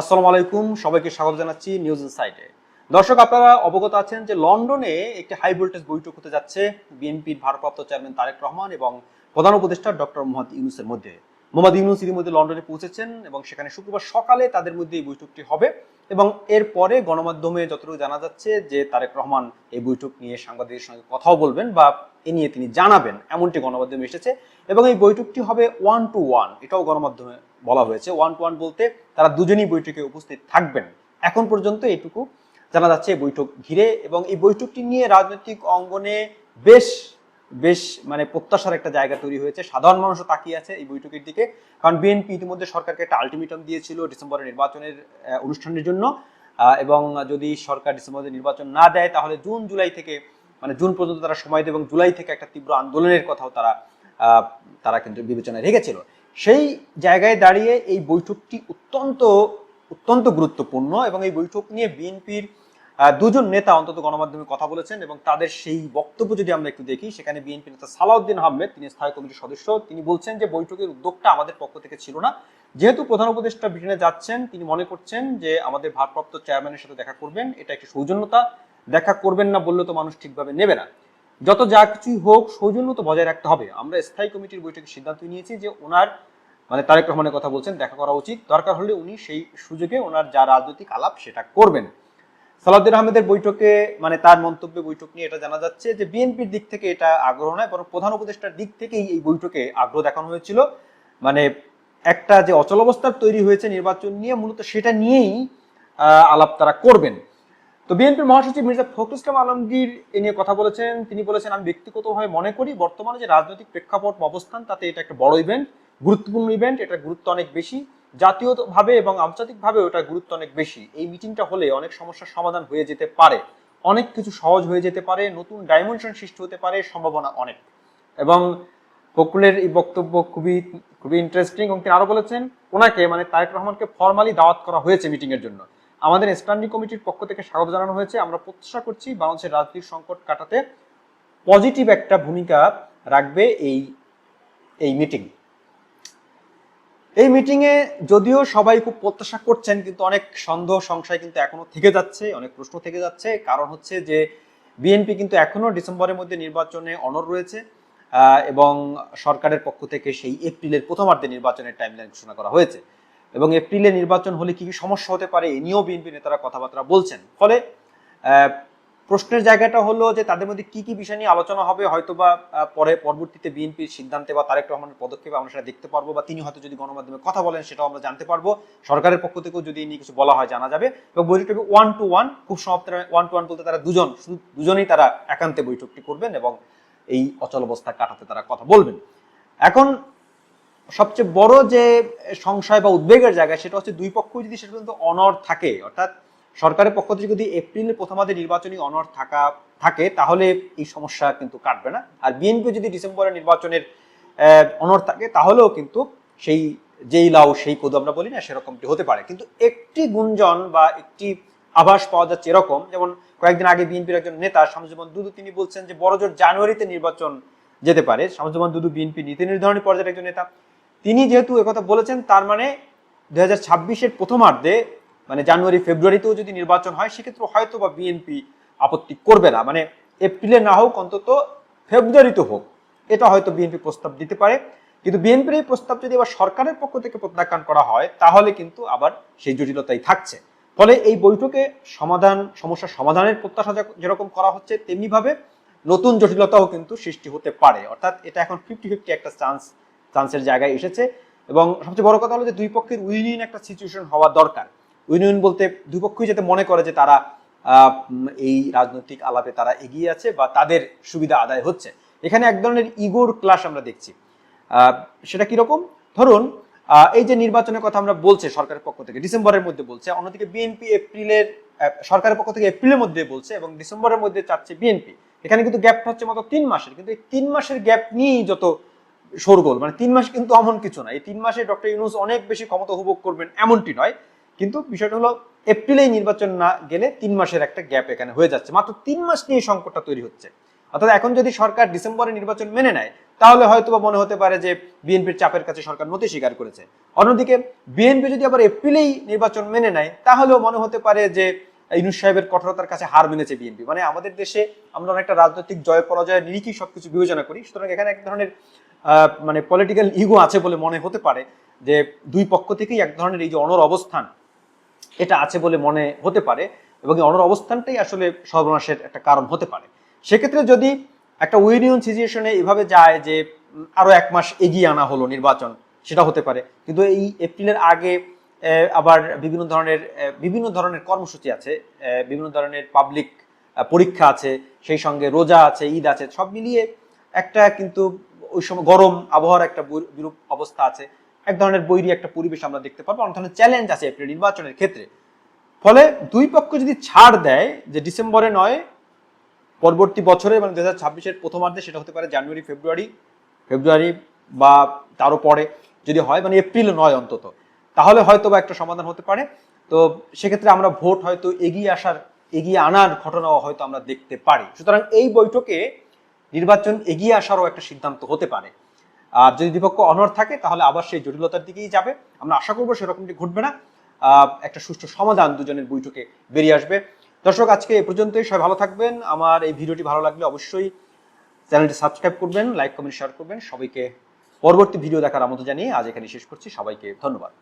আসসালামু আলাইকুম, সবাইকে স্বাগত জানাচ্ছি নিউজ সাইটে দর্শক, আপনারা অবগত আছেন যে লন্ডনে একটি হাই ভোল্টেজ বৈঠক হতে যাচ্ছে বিএনপির ভারপ্রাপ্ত চেয়ারম্যান তারেক রহমান এবং প্রধান উপদেষ্টা ডক্টর মোহাম্মদ ইউনুসের মধ্যে। মোহাম্মদ ইউনুস ইতিমধ্যে লন্ডনে পৌঁছেছেন এবং সেখানে শুক্রবার সকালে তাদের মধ্যে এই বৈঠকটি হবে এবং এরপরে গণমাধ্যমে যতটুকু জানা যাচ্ছে যে তারেক রহমান এই বৈঠক নিয়ে সাংবাদিকদের সঙ্গে কথাও বলবেন বা এ নিয়ে তিনি জানাবেন, এমনটি গণমাধ্যমে এসেছে এবং এই বৈঠকটি হবে ওয়ান টু ওয়ান এটাও গণমাধ্যমে বলা হয়েছে। ওয়ান টু ওয়ান বলতে তারা দুজনই বৈঠকে উপস্থিত থাকবেন। এখন পর্যন্ত এটুকু জানা যাচ্ছে, এই বৈঠক ঘিরে এবং এই বৈঠকটি নিয়ে রাজনৈতিক অঙ্গনে বেশ বেশ মানে প্রত্যাশার একটা জায়গা তৈরি হয়েছে। সাধারণ মানুষও তাকিয়ে আছে এই বৈঠকের দিকে। কারণ বিএনপি ইতিমধ্যে সরকারকে একটা আলটিমেটাম দিয়েছিল ডিসেম্বরের নির্বাচনের অনুষ্ঠানের জন্য। এবং যদি সরকার ডিসেম্বরে নির্বাচন না দেয়, তাহলে জুন, জুলাই থেকে মানে জুন পর্যন্ত তারা সময় দেবে এবং জুলাই থেকে একটা তীব্র আন্দোলনের কথাও তারা তারা কিন্তু বিবেচনায় রেখেছিল। সেই জায়গায় দাঁড়িয়ে এই বৈঠকটি অত্যন্ত অত্যন্ত গুরুত্বপূর্ণ এবং এই বৈঠক নিয়ে বিএনপির দুজন নেতা অন্তত গণমাধ্যমে কথা বলেছেন এবং তাদের সেই বক্তব্য যদি আমরা একটু দেখি, সেখানে বিএনপি নেতা সালাউদ্দিন আহমেদ, তিনি স্থায়ী কমিটির সদস্য, তিনি বলছেন যে বৈঠকের উদ্যোগটা আমাদের পক্ষ থেকে ছিল না। যেহেতু প্রধান উপদেষ্টা ব্রিটেনে যাচ্ছেন, তিনি মনে করছেন যে আমাদের ভারপ্রাপ্ত চেয়ারম্যানের সাথে দেখা করবেন, এটা একটি সৌজন্যতা। দেখা করবেন না বললে তো মানুষ ঠিকভাবে নেবে না। যত যা কিছুই হোক সৌজন্য তো বজায় রাখতে হবে। আমরা স্থায়ী কমিটির বৈঠকে সিদ্ধান্ত নিয়েছি যে ওনার মানে তারেক রহমানের কথা বলছেন, দেখা করা উচিত। দরকার হলে উনি সেই সুযোগে ওনার যা রাজনৈতিক আলাপ, সেটা করবেন। সালাউদ্দিন আহমেদের বৈঠকে মানে তার মন্তব্যে বৈঠক নিয়ে এটা জানা যাচ্ছে যে বিএনপির দিক থেকে এটা আগ্রহ নয়, বরং প্রধান উপদেষ্টার দিক থেকেই এই বৈঠকে আগ্রহ দেখানো হয়েছিল। মানে একটা যে অচল অচলাবস্থার তৈরি হয়েছে নির্বাচন নিয়ে, মূলত সেটা নিয়েই আলাপ তারা করবেন। তো বিএনপির মহাসচিব মির্জা ফখরুল ইসলাম আলমগীর এ নিয়ে কথা বলেছেন। তিনি বলেছেন, আমি ব্যক্তিগতভাবে মনে করি বর্তমানে যে রাজনৈতিক প্রেক্ষাপট অবস্থান, তাতে এটা একটা বড় ইভেন্ট গুরুত্বপূর্ণ ইভেন্ট এটার গুরুত্ব অনেক বেশি। জাতীয়ভাবে এবং আন্তর্জাতিকভাবে ওটার গুরুত্ব অনেক বেশি। এই মিটিংটা হলে অনেক সমস্যার সমাধান হয়ে যেতে পারে। অনেক কিছু সহজ হয়ে যেতে পারে, নতুন ডাইমেনশন সৃষ্টি হতে পারে, সম্ভাবনা অনেক। এবং ফখরুলের এই বক্তব্য খুবই খুবই ইন্টারেস্টিং এবং তিনি আরও বলেছেন, ওনাকে মানে তারেক রহমানকে ফর্মালি দাওয়াত করা হয়েছে মিটিং এর জন্য। আমাদের স্ট্যান্ডিং কমিটির পক্ষ থেকে স্বাগত জানানো হয়েছে। আমরা প্রত্যাশা করছি বাংলাদেশের রাজনৈতিক সংকট কাটাতে পজিটিভ একটা ভূমিকা রাখবে এই এই মিটিং এই মিটিংয়ে যদিও সবাই খুব প্রত্যাশা করছেন, কিন্তু অনেক সন্দেহ, সংশয় কিন্তু এখনও থেকে যাচ্ছে, অনেক প্রশ্ন থেকে যাচ্ছে। কারণ হচ্ছে যে বিএনপি কিন্তু এখনও ডিসেম্বরের মধ্যে নির্বাচনে অনর রয়েছে এবং সরকারের পক্ষ থেকে সেই এপ্রিলের প্রথমার্ধে নির্বাচনের টাইমলাইন ঘোষণা করা হয়েছে। এবং এপ্রিলে নির্বাচন হলে কি কি সমস্যা হতে পারে, এ নিয়েও বিএনপি নেতারা কথাবার্তা বলছেন। ফলে প্রশ্নের জায়গাটা হলো যে তাদের মধ্যে কি কি বিষয় নিয়ে আলোচনা হবে হয়তো বা পরে পরবর্তীতে বিএনপির সিদ্ধান্তে বা তারেক রহমানের পদক্ষেপে আমরা সেটা দেখতে পারব বা তিনি হয়তো যদি গণমাধ্যমে কথা বলেন সেটাও আমরা জানতে পারব। সরকারের পক্ষ থেকেও যদি নিয়ে কিছু বলা হয় জানা যাবে। এবং বৈঠকটি ওয়ান টু ওয়ান খুব সমাপ্ত ওয়ান টু ওয়ান বলতে তারা দুজন, শুধু দুজনেই তারা একান্তে বৈঠকটি করবেন এবং এই অচল অবস্থা কাটাতে তারা কথা বলবেন। এখন সবচেয়ে বড় যে সংশয় বা উদ্বেগের জায়গা সেটা হচ্ছে দুই পক্ষ যদি সেটা কিন্তু অনর থাকে, অর্থাৎ সরকারের পক্ষ থেকে যদি এপ্রিলের প্রথমার্ধে নির্বাচনী অনর থাকা, থাকে, তাহলে এই সমস্যা কিন্তু কাটবে না। আর বিএনপি যদি ডিসেম্বরের নির্বাচনের অনর থাকে, তাহলেও কিন্তু সেই যেই লাউ, সেই কদু আমরা বলি না, সেরকমটি হতে পারে। কিন্তু একটি গুঞ্জন বা একটি আভাস পাওয়া যাচ্ছে এরকম, যেমন কয়েকদিন আগে বিএনপির একজন নেতা, শামসুজ্জামান দুদু, তিনি বলছেন যে বড়জোর জানুয়ারিতে নির্বাচন যেতে পারে। শামসুজ্জামান দুদু বিএনপি নীতি নির্ধারণী পর্যায়ের একজন নেতা। তিনি যেহেতু একথা বলেছেন, তার মানে দু হাজার ছাব্বিশের প্রথমার্ধে মানে জানুয়ারি, ফেব্রুয়ারিতেও যদি নির্বাচন হয় সেক্ষেত্রে হয়তো বা বিএনপি আপত্তি করবে না। মানে এপ্রিলে না হোক, অন্তত ফেব্রুয়ারিতে হোক, এটা হয়তো বিএনপি প্রস্তাব দিতে পারে। কিন্তু বিএনপির এই প্রস্তাব যদি আবার সরকারের পক্ষ থেকে প্রত্যাখ্যান করা হয়, তাহলে কিন্তু আবার সেই জটিলতাই থাকছে। ফলে এই বৈঠকে সমাধান, সমস্যা সমাধানের প্রত্যাশা যেরকম করা হচ্ছে তেমনি ভাবে নতুন জটিলতাও কিন্তু সৃষ্টি হতে পারে। অর্থাৎ এটা এখন ফিফটি ফিফটি একটা চান্স, চান্সের জায়গায় এসেছে। এবং সবচেয়ে বড় কথা হলো যে দুই পক্ষের উইনিন একটা সিচুয়েশন হওয়া দরকার। উইনিন বলতে দুই পক্ষই যাতে মনে করে যে তারা এই রাজনৈতিক আলাপে তারা এগিয়ে আছে বা তাদের সুবিধা আদায় হচ্ছে। এখানে এক ধরনের ইগোর ক্লাস আমরা দেখছি। সেটা কীরকম? ধরুন এই যে নির্বাচনের কথা আমরা বলছে সরকারের পক্ষ থেকে, ডিসেম্বরের মধ্যে বলছে, অন্যদিকে বিএনপি এপ্রিলের সরকারের পক্ষ থেকে এপ্রিলের মধ্যে বলছে এবং ডিসেম্বরের মধ্যে চাচ্ছে বিএনপি এখানে কিন্তু গ্যাপটা হচ্ছে মাত্র তিন মাসের, কিন্তু এই তিন মাসের গ্যাপ নিয়েই যত শোরগোল মানে তিন মাস কিন্তু এমন কিছু না। এই তিন মাসে ডক্টর ইউনুস অনেক বেশি ক্ষমতা উপভোগ করবেন এমনটি নয়। কিন্তু বিষয়টা হলো এপ্রিলেই নির্বাচন না গেলে তিন মাসের একটা গ্যাপ এখানে হয়ে যাচ্ছে। মাত্র তিন মাস নিয়ে সংকটটা তৈরি হচ্ছে। অর্থাৎ এখন যদি সরকার ডিসেম্বরে নির্বাচন মেনে নেয়, তাহলে হয়তো বা মনে হতে পারে যে বিএনপির চাপের কাছে সরকার নতি স্বীকার করেছে। অন্যদিকে বিএনপি যদি আবার এপ্রিলেই নির্বাচন মেনে নেয়, তাহলেও মনে হতে পারে যে ইনুস সাহেবের কঠোরতার কাছে হার মেনেছে বিএনপি। মানে আমাদের দেশে আমরা অনেকটা রাজনৈতিক জয় পরাজয়ের নিরিখেই সবকিছু বিবেচনা করি। সুতরাং এখানে এক ধরনের মানে পলিটিক্যাল ইগো আছে বলে মনে হতে পারে যে দুই পক্ষ থেকেই এক ধরনের এই যে অনর অবস্থান এটা আছে বলে মনে হতে পারে এবং অনর অবস্থানটাই আসলে সর্বনাশের একটা কারণ হতে পারে। সেক্ষেত্রে যদি একটা উইনিয়ন সিচুয়েশনে এভাবে যায় যে উম, আরও এক মাস এগিয়ে আনা হলো নির্বাচন সেটা হতে পারে। কিন্তু এই এপ্রিলের আগে আবার বিভিন্ন ধরনের বিভিন্ন ধরনের কর্মসূচি আছে বিভিন্ন ধরনের পাবলিক পরীক্ষা আছে সেই সঙ্গে রোজা আছে ঈদ আছে সব মিলিয়ে একটা কিন্তু ওই সময় গরম আবহাওয়ার একটা বিরূপ অবস্থা আছে। এক ধরনের বৈরী একটা পরিবেশ আমরা দেখতে পারব অনেক ধরনের চ্যালেঞ্জ আছে এপ্রিল নির্বাচনের ক্ষেত্রে। ফলে দুই পক্ষ যদি ছাড় দেয় যে ডিসেম্বরে নয়, পরবর্তী বছরে মানে দু হাজার ছাব্বিশের প্রথমার্ধে, সেটা হতে পারে জানুয়ারি, ফেব্রুয়ারি ফেব্রুয়ারি বা তারও পরে যদি হয় মানে এপ্রিল নয় অন্তত, তাহলে হয়তো বা একটা সমাধান হতে পারে। তো সেক্ষেত্রে আমরা ভোট হয়তো এগিয়ে আসার, এগিয়ে আনার ঘটনাও হয়তো আমরা দেখতে পারি। সুতরাং এই বৈঠকে নির্বাচন এগিয়ে আসারও একটা সিদ্ধান্ত হতে পারে। আর যদি দ্বিপক্ষ অনর থাকে, তাহলে আবার সেই জটিলতার দিকেই যাবে। আমরা আশা করব সেরকমটি ঘটবে না। একটা সুষ্ঠু সমাধান দুজনের বৈঠকে বেরিয়ে আসবে। দর্শক, আজকে এ পর্যন্তই। সবাই ভালো থাকবেন। আমার এই ভিডিওটি ভালো লাগলে অবশ্যই চ্যানেলটি সাবস্ক্রাইব করবেন, লাইক, কমেন্ট শেয়ার করবেন। সবাইকে পরবর্তী ভিডিও দেখার আমন্ত্রণ জানিয়ে আজ এখানে শেষ করছি। সবাইকে ধন্যবাদ।